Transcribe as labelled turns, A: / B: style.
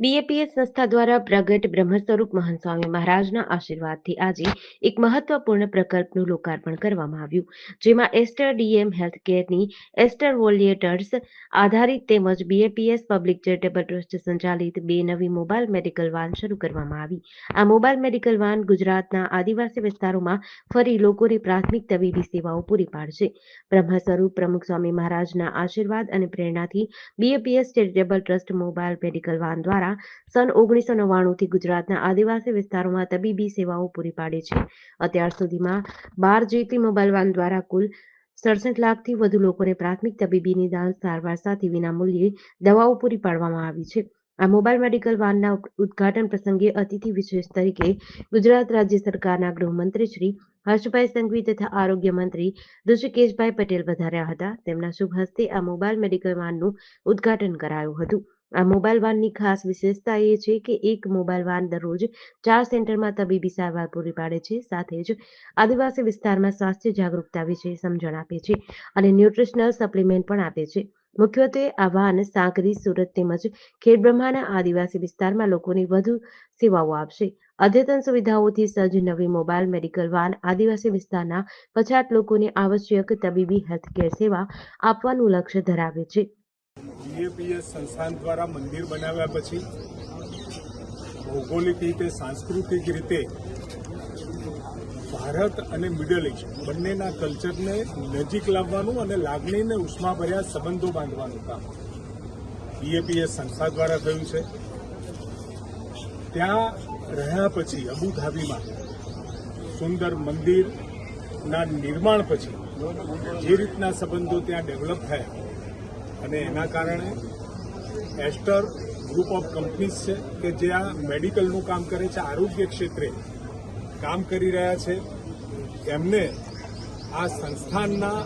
A: BAPS સંસ્થા દ્વારા પ્રગટ બ્રહ્મ સ્વરૂપ મહારાજના આશીર્વાદથી આજે એક મહત્વપૂર્ણ પ્રકલ્પનું લોકાર્પણ કરવામાં આવ્યું, જેમાં એસ્ટર ડીએમ હેલ્થકેરની એસ્ટર વોલિયેટર્સ આધારિત તેમજ બીએપીએસ પબ્લિક ચેરિટેબલ ટ્રસ્ટ સંચાલિત બે નવી મોબાઈલ મેડિકલ વાન શરૂ કરવામાં આવી. આ મોબાઈલ મેડિકલ વાન ગુજરાતના આદિવાસી વિસ્તારોમાં ફરી લોકોને પ્રાથમિક તબીબી સેવાઓ પૂરી પાડશે. બ્રહ્મ સ્વરૂપ પ્રમુખ સ્વામી મહારાજના આશીર્વાદ અને પ્રેરણાથી BAPS charitable trust mobile medical van દ્વારા સન ઓગણીસો નવ્વાણુંથી ગુજરાતના આદિવાસી વિસ્તારોમાં તબીબી સેવાઓ પૂરી પાડે છે. અત્યાર સુધીમાં બાર જેટલી મોબાઈલ વાન દ્વારા કુલ સડસઠ લાખથી વધુ લોકોને પ્રાથમિક તબીબી નિદાન સારવાર સાથે વિનામૂલ્યે દવાઓ પૂરી પાડવામાં આવી છે. આ મોબાઈલ મેડિકલ વાનના ઉદઘાટન પ્રસંગે અતિથિ વિશેષ તરીકે ગુજરાત રાજ્ય સરકારના ગૃહમંત્રી શ્રી હર્ષભાઈ સંઘવી તથા આરોગ્ય મંત્રી ઋષિકેશભાઈ પટેલ વધાર્યા હતા. તેમના શુભ હસ્તે આ મોબાઈલ મેડિકલ વાનનું ઉદ્ઘાટન કરાયું હતું. આ મોબાઈલ વાનની ખાસ વિશેષતા એ છે કે એક મોબાઈલ વાન દરરોજ ચાર સેન્ટરમાં તબીબી સારવાર પૂરી પાડે છે, સાથે જ આદિવાસી વિસ્તારમાં સ્વાસ્થ્ય જાગૃતતા વિશે સમજણ આપે છે અને ન્યુટ્રિશનલ સપ્લિમેન્ટ પણ આપે છે. મુખ્યત્વે આ વાન સાંકરી, સુરત તેમજ ખેડબ્રહ્માના આદિવાસી વિસ્તારમાં લોકોને વધુ સેવાઓ આપશે. અદ્યતન સુવિધાઓથી સજ્જ નવી મોબાઈલ, મેડિકલ વાન આદિવાસી વિસ્તારના પછાત લોકોને આવશ્યક તબીબી હેલ્થકેર સેવા આપવાનું લક્ષ્ય ધરાવે છે.
B: બીએપીએસ સંસ્થાન દ્વારા મંદિર બનાવ્યા પછી ભૌગોલિક રીતે, સાંસ્કૃતિક રીતે ભારત અને મિડલ ઇસ્ટ બંનેના કલ્ચરને નજીક લાવવાનું અને લાગણીને ઉષ્માભર્યા સંબંધો બાંધવાનું કામ બીએપીએસ સંસ્થા દ્વારા થયું છે. ત્યાં રહ્યા પછી અબુધાબીમાં સુંદર મંદિરના નિર્માણ પછી જે રીતના સંબંધો ત્યાં ડેવલપ થયા અને એના કારણે એસ્ટર ગ્રુપ ઓફ કંપનીઝ છે કે જે આ મેડિકલનું કામ કરે છે, આરોગ્ય ક્ષેત્રે કામ કરી રહ્યા છે. એમને આ સંસ્થાનના